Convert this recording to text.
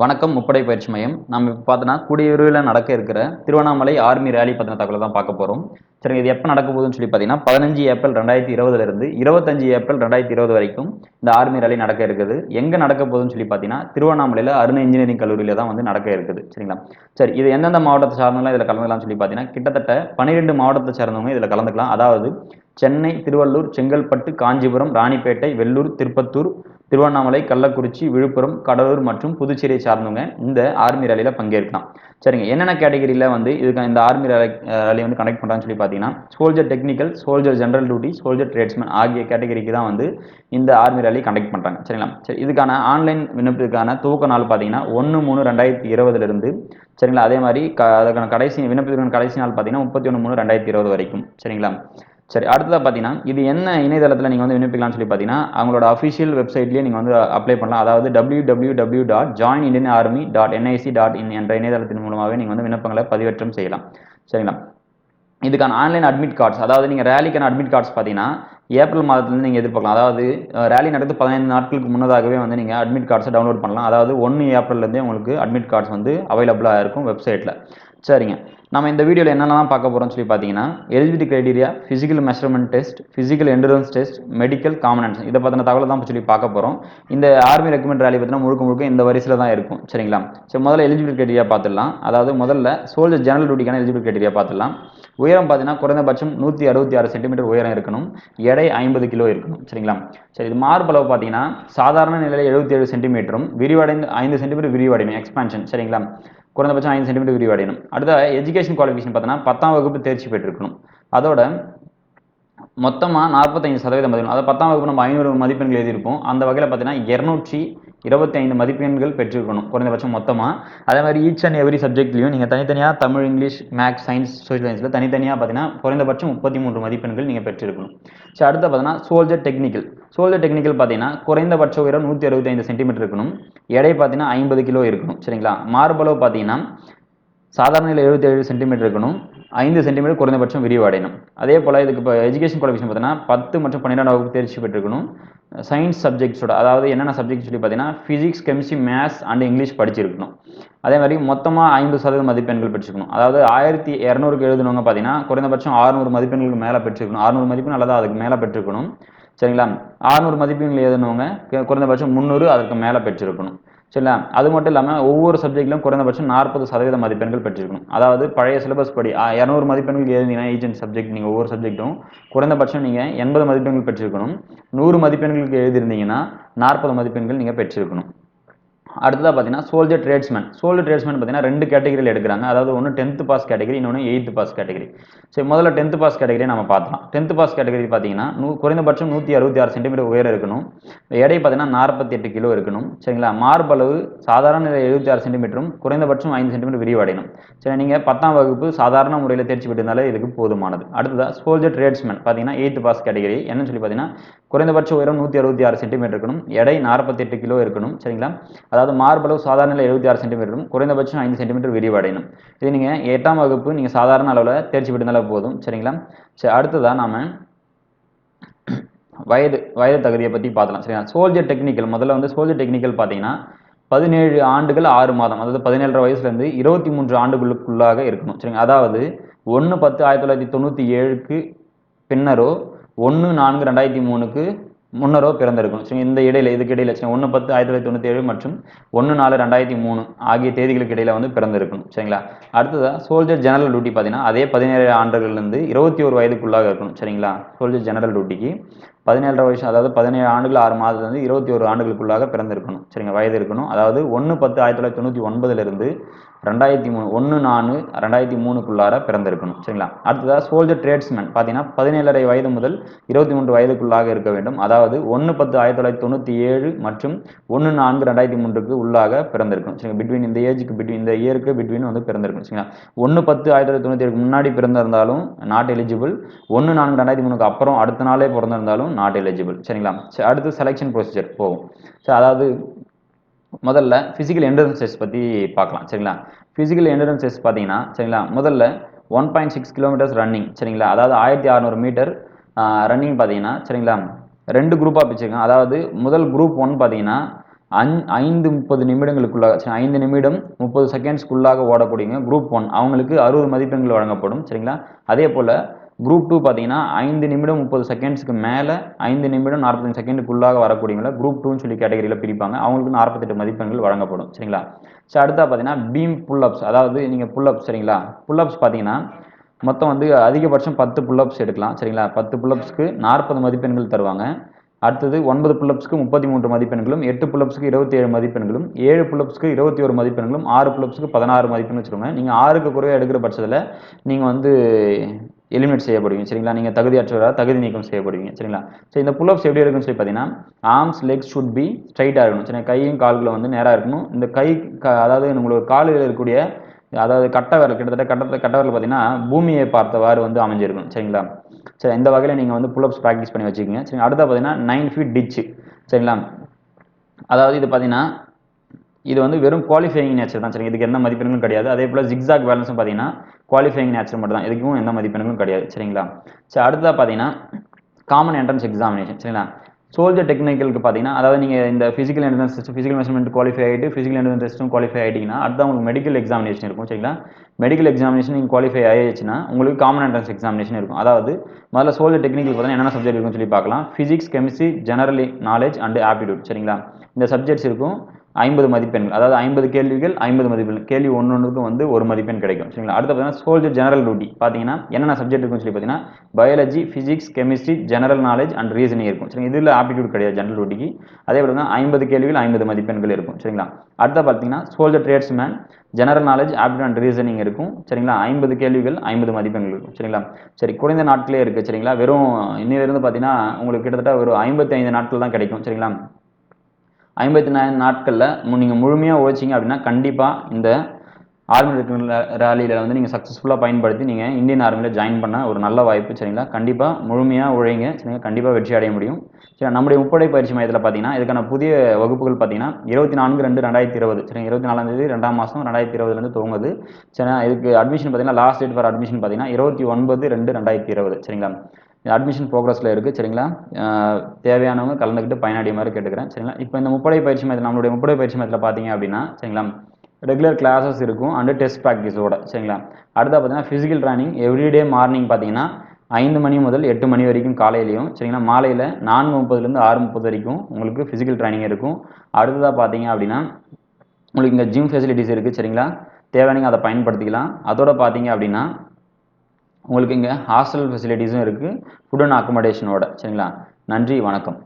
வணக்கம் முப்படை பயிற்சி மையம். நம்ம இப்போ பார்த்தோன்னா கூடிய விரைவில் நடக்க இருக்கிற திருவண்ணாமலை ஆர்மி ரேலி பற்றின தகவலை தான் பார்க்க போகிறோம் சரிங்க இது எப்போ நடக்க போகுதுன்னு சொல்லி பார்த்தீங்கன்னா பதினஞ்சு ஏப்ரல் ரெண்டாயிரத்தி இருபதுலேருந்து இருபத்தஞ்சு ஏப்ரல் ரெண்டாயிரத்தி இருபது வரைக்கும் இந்த ஆர்மி ரேலி நடக்க இருக்குது. எங்கே நடக்க போகுதுன்னு சொல்லி பார்த்தீங்கன்னா திருவண்ணாமலையில் அருண் இன்ஜினியரிங் கல்லூரியில் தான் வந்து நடக்க இருக்குது. சரிங்களா? சரி இது எந்தெந்த மாவட்டத்தை சார்ந்தவங்களும் இதில் கலந்துக்கலாம்னு சொல்லி பார்த்தீங்கன்னா கிட்டத்தட்ட பன்னிரெண்டு மாவட்டத்தை சார்ந்தவங்க இதில் கலந்துக்கலாம். அதாவது சென்னை திருவள்ளூர் செங்கல்பட்டு காஞ்சிபுரம் ராணிப்பேட்டை வெள்ளூர் திருப்பத்தூர் திருவண்ணாமலை கள்ளக்குறிச்சி விழுப்புரம் கடலூர் மற்றும் புதுச்சேரியை சார்ந்தவங்க இந்த ஆர்மி ரேலியில் பங்கேற்கலாம். சரிங்க என்னென்ன கேட்டகரியில் வந்து இதுக்கு இந்த ஆர்மி ரேலி ரேலி வந்து கனெக்ட் பண்ணுறான்னு சொல்லி பார்த்தீங்கன்னா soldier technical soldier general duty soldier tradesman ஆகிய கேட்டகரிக்கு தான் வந்து இந்த ஆர்மி ரேலி கண்டக்ட் பண்ணுறாங்க சரிங்களா? சரி இதுக்கான ஆன்லைன் விண்ணப்பத்துக்கான துவக்க நாள் பார்த்தீங்கன்னா ஒன்று மூணு ரெண்டாயிரத்தி இருபதுலேருந்து சரிங்களா? அதே மாதிரி க அதுக்கான கடைசி விண்ணப்பத்துக்கான கடைசி நாள் பார்த்தீங்கன்னா முப்பத்தி ஒன்று மூணு ரெண்டாயிரத்தி இருபது வரைக்கும். சரிங்களா? சரி அடுத்ததாக பார்த்தீங்கன்னா இது என்ன இணையதளத்தில் நீங்கள் வந்து விண்ணப்பிக்கலாம்னு சொல்லி பார்த்தீங்கன்னா அவங்களோட அஃபிஷியல் வெப்சைட்லேயே நீங்கள் வந்து அப்ளை பண்ணலாம். அதாவது W W W dot join Indian army dot NIC dot in என்ற இணையதளத்தின் மூலமாகவே நீங்கள் வந்து விண்ணப்பங்களை பதிவேற்றம் செய்யலாம். சரிங்களா? இதுக்கான ஆன்லைன் அட்மிட் கார்ட்ஸ் அதாவது நீங்கள் ரேலிக்கான அட்மிட் கார்ட்ஸ் பார்த்தீங்கன்னா ஏப்ரல் மாதத்துலேருந்து நீங்கள் எதிர்பார்க்கலாம். அதாவது ரேலி நடந்து பதினைந்து நாட்களுக்கு முன்னதாகவே வந்து நீங்கள் அட்மிட் கார்ட்ஸை டவுன்லோட் பண்ணலாம். அதாவது ஒன்று ஏப்ரல்லேருந்தே உங்களுக்கு அட்மிட் கார்ட்ஸ் வந்து அவைலபிளாக இருக்கும் வெப்சைட்டில் சரிங்க. நம்ம இந்த வீடியோவில் என்னென்னலாம் பார்க்க போகிறோம்னு சொல்லி பார்த்தீங்கன்னா eligibility criteria physical measurement test physical endurance test medical காமனன்ஸ் இதை பற்றின தகவல் தான் சொல்லி பார்க்க போகிறோம் இந்த ஆர்மி ரெக்கமெண்ட் ரேலி பற்றினா முழுக்க முழுக்க இந்த வரிசையில் தான் இருக்கும். சரிங்களா? சரி முதல்ல எலிஜிபிலிட்டி கிரைடீரியா பார்த்துடலாம். அதாவது முதல்ல சோல்ஜர் ஜெனரல் டியூட்டிக்கான எலிஜிபிலிட்டி கிரைடீரியா பார்த்துடலாம். உயரம் பார்த்தீங்கன்னா குறைந்தபட்சம் நூற்றி அறுபத்தி ஆறு சென்டிமீட்டர் உயரம் இருக்கணும். எடை ஐம்பது கிலோ இருக்கணும். சரிங்களா? சரி இது மார்பளவு பார்த்தீங்கன்னா சாதாரண நிலையில் எழுபத்தி ஏழு சென்டிமீட்டரும் விரிவடைந்து ஐந்து சென்டிமீட்டர் விரிவடையணும் எக்ஸ்பான்ஷன் சரிங்களா? குறைந்தபட்சம் ஐந்து சென்டிமீட்டர் விரிவடையணும் அடுத்த எஜுகேஷன் குவாலிஃபிகேஷன் பார்த்தோன்னா பத்தாம் வகுப்பு தேர்ச்சி பெற்றிருக்கணும். அதோட மொத்தமாக நாற்பத்தஞ்சு சதவீதம் மதிப்பெண் அதாவது பத்தாம் வகுப்பு நம்ம ஐநூறு மதிப்பெண்கள் எழுதியிருப்போம். அந்த வகையில் பார்த்தீங்கன்னா இரநூற்றி இருபத்தி ஐந்து மதிப்பெண்கள் பெற்றிருக்கணும் குறைந்தபட்சம் மொத்தமாக அதே மாதிரி ஈச் அண்ட் எவ்ரி சப்ஜெக்ட்லையும் நீங்கள் தனித்தனியாக Tamil English maths science social சயின்ஸில் தனித்தனியாக பார்த்தீங்கன்னா குறைந்தபட்சம் முப்பத்தி மூன்று மதிப்பெண்கள் நீங்கள் பெற்றிருக்கணும். ஸோ அடுத்து பார்த்தீங்கன்னா சோல்ஜர் டெக்னிக்கல் சோல்ஜர் டெக்னிக்கல் பார்த்தீங்கன்னா குறைந்தபட்ச உயரம் நூற்றி அறுபத்தி ஐந்து சென்டிமீட்டர் இருக்கணும். எடை பார்த்தீங்கன்னா ஐம்பது கிலோ இருக்கணும் சரிங்களா? மார்பளவு பார்த்தீங்கன்னா சாதாரண நிலை எழுபத்தி ஏழு சென்டிமீட்டர் இருக்கணும். ஐந்து சென்டிமீட்டர் குறைந்தபட்சம் விரிவடையணும் அதே போல் இதுக்கு இப்போ எஜுகேஷன் குவாலிஃபிகேஷன் பார்த்தீங்கன்னா பத்து மற்றும் பன்னிரெண்டாம் வகுப்பு தேர்ச்சி பெற்றிருக்கணும். சயின்ஸ் சப்ஜெக்ட்ஸோட அதாவது என்னென்ன சப்ஜெக்ட் சொல்லி பார்த்தீங்கன்னா physics chemistry maths and English படிச்சிருக்கணும். அதே மாதிரி மொத்தமாக ஐம்பது சதவீத மதிப்பெண்கள் பெற்றுக்கணும் அதாவது ஆயிரத்தி இரநூறுக்கு எழுதுனவங்க பார்த்தீங்கன்னா குறைந்தபட்சம் ஆறுநூறு மதிப்பெண்களுக்கு மேலே பெற்றிருக்கணும் அறுநூறு மதிப்பெண் அல்லது அதுக்கு மேலே பெற்றிருக்கணும். சரிங்களா? ஆறுநூறு மதிப்பெண்கள் எழுதுனவங்க குறைந்தபட்சம் முந்நூறு அதுக்கு மேலே பெற்றிருக்கணும். சரிங்களா? அது மட்டும் இல்லாமல் ஒவ்வொரு சப்ஜெக்ட்லையும் குறைந்தபட்சம் நாற்பது சதவீத மதிப்பெண்கள் பெற்றிருக்கணும். அதாவது பழைய சிலபஸ் படி இரநூறு மதிப்பெண்கள் எழுதினீங்கன்னா ஏஜென்ட் சப்ஜெக்ட் நீங்கள் ஒவ்வொரு சப்ஜெக்ட்டும் குறைந்தபட்சம் நீங்கள் எண்பது மதிப்பெண்கள் பெற்றிருக்கணும். நூறு மதிப்பெண்களுக்கு எழுதியிருந்தீங்கன்னா நாற்பது மதிப்பெண்கள் நீங்கள் பெற்றிருக்கணும். அடுத்ததாக பார்த்தீங்கன்னா சோல்ஜர் ட்ரேட்ஸ்மேன் சோல்ஜர் ட்ரேட்ஸ்மேன் பார்த்தீங்கன்னா ரெண்டு கேட்டகரியில் எடுக்கிறாங்க. அதாவது ஒன்று டென்த்து பாஸ் கேட்டகரி இன்னொன்று எயித்து பாஸ் கேட்டகரி சரி முதல்ல டென்த்து பாஸ் கேட்டகரியை நம்ம பார்க்கலாம் டென்த்து பாஸ் கேட்டகரி பார்த்தீங்கன்னா நூ குறைந்தபட்சம் நூற்றி அறுபத்தி ஆறு சென்டிமீட்டர் உயரம் இருக்கணும். எடை பார்த்தீங்கன்னா நாற்பத்தி எட்டு கிலோ இருக்கணும். சரிங்களா? மார்பளவு சாதாரண நிலை எழுபத்தி ஆறு சென்டிமீட்டரும் குறைந்தபட்சம் ஐந்து சென்டிமீட்டர் விரிவடையணும். சரி நீங்கள் பத்தாம் வகுப்பு சாதாரண முறையில் தேர்ச்சி பெற்றிருந்தாலே இதுக்கு போதுமானது. அடுத்ததாக சோல்ஜர் ட்ரேட்ஸ்மேன் பார்த்தீங்கன்னா எயித்து பாஸ் கேட்டகரி என்னன்னு சொல்லி பார்த்தீங்கன்னா குறைந்தபட்ச உயரம் நூற்றி அறுபத்தி ஆறு சென்டிமீட்டர் இருக்கணும். எடை நாற்பத்தி எட்டு கிலோ இருக்கணும். சரிங்களா? அதாவது மார்பளவு சாதாரண நிலை எழுபத்தி ஆறு சென்டிமீட்டரும் குறைந்தபட்சம் ஐந்து சென்டிமீட்டர் விரிவடையணும் இது நீங்கள் எட்டாம் வகுப்பு நீங்கள் சாதாரண அளவில் தேர்ச்சி பெற்றிருந்தாலே போதும். சரிங்களா? சரி அடுத்ததாக நாம் வயது வயது தகுதியை பற்றி பார்க்கலாம் சரிங்களா? சோல்ஜர் டெக்னிக்கல் முதல்ல வந்து சோல்ஜர் டெக்னிக்கல் பார்த்தீங்கன்னா பதினேழு ஆண்டுகள் ஆறு மாதம் அதாவது பதினேழரை வயசுலேருந்து இருபத்தி மூன்று ஆண்டுகளுக்குள்ளாக இருக்கணும். சரிங்க அதாவது ஒன்று பத்து ஆயிரத்தி தொள்ளாயிரத்தி தொண்ணூற்றி ஏழுக்கு பின்னரோ ஒன்று நான்கு ரெண்டாயிரத்தி மூணுக்கு முன்னரோ பிறந்திருக்கணும். சரி இந்த இடையில இதுக்கு இடையில சரி ஒன்று பத்து ஆயிரத்தி தொள்ளாயிரத்தி தொண்ணூற்றி ஏழு மற்றும் ஒன்று நாலு ரெண்டாயிரத்தி மூணு ஆகிய தேதிகளுக்கு இடையில வந்து பிறந்திருக்கணும். சரிங்களா? அடுத்ததாக சோல்ஜர் ஜெனரல் டியூட்டி பார்த்தீங்கன்னா அதே பதினேழு ஆண்டுகள்லேருந்து இருபத்தி ஒரு வயதுக்குள்ளாக இருக்கணும். சரிங்களா? சோல்ஜர் ஜெனரல் டியூட்டிக்கு பதினேழரை வயசு அதாவது பதினேழு ஆண்டுகள் ஆறு மாதத்துலேருந்து இருபத்தி ஒரு ஆண்டுகளுக்குள்ளாக பிறந்திருக்கணும். சரிங்க வயது இருக்கணும். அதாவது ஒன்று பத்து ஆயிரத்தி தொள்ளாயிரத்தி தொண்ணூற்றி ஒன்பதுலேருந்து ரெண்டாயிரத்தி மூணு ஒன்று நாலு ரெண்டாயிரத்தி மூணுக்குள்ளார பிறந்திருக்கணும். சரிங்களா? அடுத்ததாக சோல்ஜர் ட்ரேட்ஸ்மேன் பார்த்தீங்கன்னா பதினேழரை வயது முதல் இருபத்தி மூன்று வயதுக்குள்ளாக இருக்க வேண்டும். அதாவது ஒன்று பத்து ஆயிரத்தி தொள்ளாயிரத்தி தொண்ணூற்றி ஏழு மற்றும் ஒன்று நான்கு ரெண்டாயிரத்தி மூன்றுக்கு உள்ளாக பிறந்திருக்கும் சரிங்க பிட்வீன் இந்த ஏஜுக்கு பிட்வீன் இந்த இயருக்கு பிட்வீன் வந்து பிறந்திருக்கும் சரிங்களா? ஒன்று பத்து ஆயிரத்தி தொள்ளாயிரத்தி தொண்ணூற்றி ஏழுக்கு முன்னாடி பிறந்திருந்தாலும் நாட் எலிஜிபிள் ஒன்று நான்கு ரெண்டாயிரத்தி மூணுக்கு அப்புறம் அடுத்த நாளே பிறந்திருந்தாலும் நாட் எலிஜிபிள் சரிங்களா? சரி அடுத்து செலெக்ஷன் ப்ரொசீஜர் போகும் ஸோ அதாவது முதல்ல ஃபிசிக்கல் எண்டரன்ஸ் டெஸ்ட் பற்றி பார்க்கலாம். சரிங்களா? ஃபிசிக்கல் எண்டரன்ஸ் டெஸ்ட் பார்த்தீங்கன்னா சரிங்களா? முதல்ல one point six kilometres running சரிங்களா? அதாவது ஆயிரத்தி அறநூறு மீட்டர் ரன்னிங் பார்த்தீங்கன்னா சரிங்களா? ரெண்டு குரூப்பாக பிரிச்சிருக்காங்க. அதாவது முதல் குரூப் ஒன் பார்த்தீங்கன்னா அஞ் ஐந்து முப்பது நிமிடங்களுக்குள்ளாக சரி, ஐந்து நிமிடம் முப்பது செகண்ட்ஸ்க்குள்ளாக ஓடக்கூடியவங்க குரூப் ஒன் அவங்களுக்கு அறுபது மதிப்பெண்கள் வழங்கப்படும் சரிங்களா? அதே போல் குரூப் டூ பார்த்தீங்கன்னா ஐந்து நிமிடம் முப்பது செகண்ட்ஸ்க்கு மேலே ஐந்து நிமிடம் நாற்பத்தஞ்சு செகண்டுக்குள்ளாக வரக்கூடியவங்கள குரூப் டூன்னு சொல்லி கேட்டகரியில் பிரிப்பாங்க. அவங்களுக்கு நாற்பத்தெட்டு மதிப்பெண்கள் வழங்கப்படும். சரிங்களா? ஸோ அடுத்தா பார்த்தீங்கன்னா பீம் புல்லப்ஸ் அதாவது நீங்கள் புல்லப்ஸ் சரிங்களா? புல்லப்ஸ் பார்த்தீங்கன்னா மொத்தம் வந்து அதிகபட்சம் பத்து புல்லப்ஸ் எடுக்கலாம். சரிங்களா? பத்து புல்லப்ஸ்க்கு நாற்பது மதிப்பெண்கள் தருவாங்க. அடுத்தது ஒன்பது புல்லப்ஸ்க்கு முப்பத்தி மூன்று மதிப்பெண்களும் எட்டு புல்லப்ஸ்க்கு இருபத்தி ஏழு மதிப்பெண்களும் ஏழு புல்லப்ஸ்க்கு இருபத்தி ஒரு மதிப்பெண்களும் ஆறு புல்லப்ஸ்க்கு பதினாறு மதிப்பெண் வச்சுக்கோங்க. நீங்கள் ஆறுக்கு குறைவாக எடுக்கிற பட்சத்தில் நீங்கள் வந்து எலிமினேட் செய்யப்படுவீங்க சரிங்களா? நீங்கள் தகுதியற்றவராக தகுதி நீக்கம் செய்யப்படுவீங்க சரிங்களா? ஸோ இந்த புல்லப்ஸ் எப்படி இருக்குன்னு சொல்லி பார்த்தீங்கன்னா ஆர்ம்ஸ் லெக்ஸ் ஷுட் பி ஸ்ட்ரைட்டாக இருக்கணும். சரி கையும் கால்களும் வந்து நேராக இருக்கணும். இந்த கை க அதாவது உங்களுக்கு காலில் இருக்கக்கூடிய அதாவது கட்டை கிட்டத்தட்ட கட்டத்தில் கட்டை பார்த்தீங்கன்னா பூமியை பார்த்தவாறு வந்து அமைஞ்சிருக்கும் சரிங்களா? சரி இந்த வகையில் நீங்கள் வந்து புல்லப்ஸ் ப்ராக்டிஸ் பண்ணி வச்சுக்கோங்க. சரி அடுத்த பார்த்தீங்கன்னா நைன் ஃபீட் டிச்சு சரிங்களா? அதாவது இது பார்த்தீங்கன்னா இது வந்து வெறும் குவாலிஃபையிங் நேச்சர் தான் சரிங்க இதுக்கு எந்த மதிப்பெண்களும் கிடையாது. அதே போல் ஜிக்ஸாக் பேலன்ஸும் பார்த்தீங்கன்னா குவாலிஃபைங் நேச்சர் மட்டும் தான் இதுக்கும் எந்த மதிப்பெண்களும் கிடையாது. சரிங்களா? சரி அடுத்ததாக பார்த்தீங்கன்னா காமன் என்ட்ரன்ஸ் எக்ஸாமினேஷன் சரிங்களா? சோல்ஜர் டெக்னிக்கலுக்கு பார்த்தீங்கன்னா அதாவது நீங்கள் இந்த physical entrance test physical measurement qualify ஆகிட்டு ஃபிசிக்கல் என்ட்ரன்ஸ் டெஸ்ட்டும் குவாலிஃபை ஆகிட்டிங்கன்னா அடுத்த உங்களுக்கு மெடிக்கல் எக்ஸாமினேஷன் இருக்கும். சரிங்களா? மெடிக்கல் எக்ஸாமினேஷன் நீங்கள் குவாலிஃபை ஆயிடுச்சுன்னா உங்களுக்கு காமன் என்ட்ரன்ஸ் எக்ஸாமினேஷன் இருக்கும். அதாவது முதல்ல சோல்ஜர் டெக்னிக்கல் பார்த்தீங்கன்னா என்னென்ன சப்ஜெக்ட் இருக்குன்னு சொல்லி பார்க்கலாம். Physics chemistry general knowledge and aptitude சரிங்களா? இந்த சப்ஜெக்ட்ஸ் இருக்கும். ஐம்பது மதிப்பெண்கள். அதாவது ஐம்பது கேள்விகள் ஐம்பது மதிப்பெண் கேள்வி ஒன்று ஒன்றுக்கும் வந்து ஒரு மதிப்பெண் கிடைக்கும். சரிங்களா? அடுத்து பார்த்தீங்கன்னா சோல்ஜர் ஜெனரல் டியூட்டி பார்த்தீங்கன்னா என்னென்ன சப்ஜெக்ட் இருக்குன்னு சொல்லி பார்த்தீங்கன்னா biology physics chemistry general knowledge and reasoning இருக்கும். சரிங்களா இதில் ஆப்டிடியூட் கிடையாது ஜெனரல் டியூட்டிக்கு அதே போல தான் ஐம்பது கேள்விகள் ஐம்பது மதிப்பெண்கள் இருக்கும். சரிங்களா? அடுத்த பார்த்தீங்கன்னா soldier tradesman general knowledge aptitude and reasoning இருக்கும். சரிங்களா? ஐம்பது கேள்விகள் ஐம்பது மதிப்பெண்கள் இருக்கும். சரிங்களா? சரி குறைந்த நாட்களே இருக்குது சரிங்களா? வெறும் இன்னிலிருந்து பார்த்தீங்கன்னா உங்களுக்கு கிட்டத்தட்ட ஒரு ஐம்பத்தி ஐந்து நாட்கள் தான் கிடைக்கும். சரிங்களா? ஐம்பத்தி நாலு நாட்களில் நீங்கள் முழுமையாக உழைச்சிங்க அப்படின்னா கண்டிப்பாக இந்த ஆர்மி ரேலியில் வந்து நீங்கள் சக்ஸஸ்ஃபுல்லாக பயன்படுத்தி நீங்கள் இந்தியன் ஆர்மியில் ஜாயின் பண்ண ஒரு நல்ல வாய்ப்பு சரிங்களா? கண்டிப்பாக முழுமையாக உழைங்க சரிங்களா? கண்டிப்பாக வெற்றி அடைய முடியும். சரி நம்முடைய முப்படை பயிற்சி மையத்தில் பார்த்தீங்கன்னா இதுக்கான புதிய வகுப்புகள் பார்த்தீங்கன்னா இருபத்தி நான்கு ரெண்டு ரெண்டாயிரத்தி இருபது சரிங்க? இருபத்தி நாலாம் தேதி ரெண்டாம் மாதம் ரெண்டாயிரத்தி இருபதுலேருந்து துவங்குது. சரி இதுக்கு அட்மிஷன் பார்த்தீங்கன்னா லாஸ்ட் டேட் ஃபார் அட்மிஷன் பார்த்தீங்கன்னா இருபத்தி ஒன்பது ரெண்டு ரெண்டாயிரத்தி இருபது சரிங்களா? அட்மிஷன் ப்ரோக்ரஸில் இருக்குது சரிங்களா? தேவையானவங்க கலந்துக்கிட்டு பயனடைய மாதிரி கேட்டுக்கிறேன் சரிங்களா? இப்போ இந்த முப்படை பயிற்சி மையத்தில் நம்மளுடைய முப்படை பயிற்சி மையத்தில் பார்த்தீங்க அப்படின்னா சரிங்களா? ரெகுலர் கிளாஸஸ் இருக்கும் அண்டு டெஸ்ட் ப்ராக்டிஸோட சரிங்களா? அடுத்த பார்த்தீங்கன்னா ஃபிசிக்கல் ட்ரைனிங் எவ்ரிடே மார்னிங் பார்த்தீங்கன்னா ஐந்து மணி முதல் எட்டு மணி வரைக்கும் காலையிலையும் சரிங்களா? மாலையில் நான்கு முப்பதுலேருந்து ஆறு முப்பது வரைக்கும் உங்களுக்கு ஃபிசிக்கல் ட்ரைனிங் இருக்கும். அடுத்ததாக பார்த்தீங்க அப்படின்னா உங்களுக்கு இங்கே ஜிம் ஃபெசிலிட்டிஸ் இருக்குது சரிங்களா? தேவையானங்க அதை பயன்படுத்திக்கலாம். அதோட பார்த்தீங்க அப்படின்னா உங்களுக்கு இங்கே ஹாஸ்டல் ஃபெசிலிட்டிஸும் இருக்குது ஃபுட் அண்ட் அக்கமடேஷனோட சரிங்களா? நன்றி வணக்கம்.